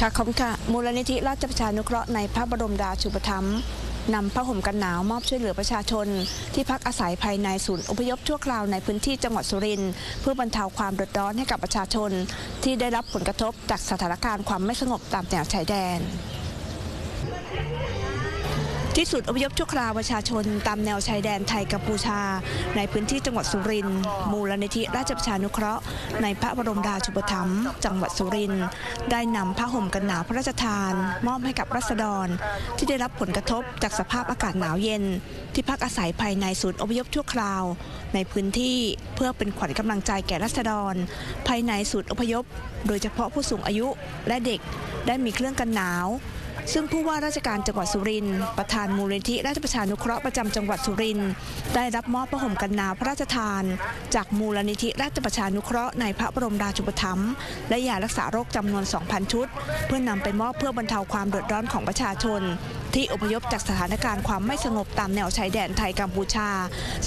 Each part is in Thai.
ค่ะขอบคุณค่ะ มูลนิธิราชประชานุเคราะห์ในพระบรมราชูปถัมภ์นำผ้าห่มกันหนาวมอบช่วยเหลือประชาชน ที่พักอาศัยภายในศูนย์อพยพชั่วคราวในพื้นที่จังหวัดสุรินทร์เพื่อบรรเทาความเดือดร้อนให้กับประชาชน ที่ได้รับผลกระทบจากสถานการณ์ความไม่สงบตามแนวชายแดน ที่ศูนย์อพยพชั่วคราวประชาชนตามแนวชายแดนไทยกัมพูชา ในพื้นที่จังหวัดสุรินทร์มูลนิธิราชประชานุเคราะห์ ในพระบรมราชูปถัมภ์จังหวัดสุรินทร์ได้นำผ้าห่มกันหนาวพระราชทาน มอบให้กับรัษฎร ที่ได้รับผลกระทบจากสภาพอากาศหนาวเย็น ที่พักอาศัยภายในศูนย์อพยพชั่วคราว ในพื้นที่เพื่อเป็นขวัญกำลังใจแก่รัษฎร ภายในศูนย์อพยพ โดยเฉพาะผู้สูงอายุและเด็กได้มีเครื่องกันหนาว ซึ่งผู้ว่าราชการจังหวัดสุรินทร์ประธานมูลนิธิราชประชานุเคราะห์ประจำจังหวัดสุรินทร์ได้รับมอบผ้าห่มกันหนาวพระราชทาน จากมูลนิธิราชประชานุเคราะห์ในพระบรมราชูปถัมภ์และยารักษาโรคจำนวน 2,000 ชุด เพื่อนำไปมอบเพื่อบรรเทาความเดือดร้อนของประชาชน ที่อพยพจากสถานการณ์ความไม่สงบตามแนวชายแดนไทยกัมพูชา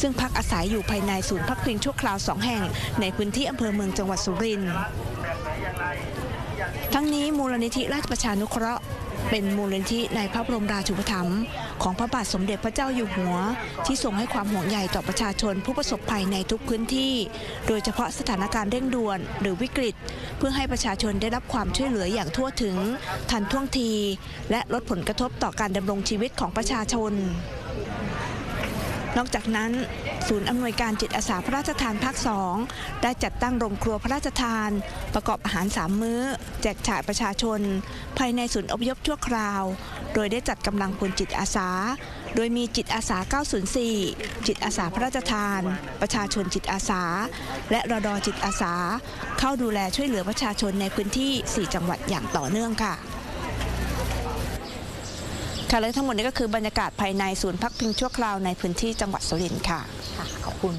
ซึ่งพักอาศัยอยู่ภายในศูนย์พักพิงชั่วคราวสองแห่ง ในพื้นที่อำเภอเมืองจังหวัดสุรินทร์ ทั้งนี้มูลนิธิราชประชานุเคราะห์ เป็นมูลนิธิในพระบรมราชูปถัมภ์ของพระบาทสมเด็จพระเจ้าอยู่หัว ที่ทรงให้ความห่วงใยต่อประชาชนผู้ประสบภัยในทุกพื้นที่ โดยเฉพาะสถานการณ์เร่งด่วนหรือวิกฤต เพื่อให้ประชาชนได้รับความช่วยเหลืออย่างทั่วถึง ทันท่วงที และลดผลกระทบต่อการดำรงชีวิตของประชาชน นอกจากนั้น ศูนย์อำนวยการจิตอาสาพระราชทานภาค2ได้จัดตั้งโรงครัวพระราชทาน ประกอบอาหารสามมื้อ แจกจ่ายประชาชน ภายในศูนย์อพยพชั่วคราว โดยได้จัดกำลังพลจิตอาสา โดยมีจิตอาสา 904 จิตอาสาพระราชทาน ประชาชนจิตอาสา และรดจิตอาสา เข้าดูแลช่วยเหลือประชาชนในพื้นที่ 4 จังหวัดอย่างต่อเนื่องค่ะ ค่ะและทั้งหมดนี้ก็คือบรรยากาศภายในศูนย์พักพิงชั่วคราวในพื้นที่จังหวัดสุรินทร์ค่ะ ขอบคุณ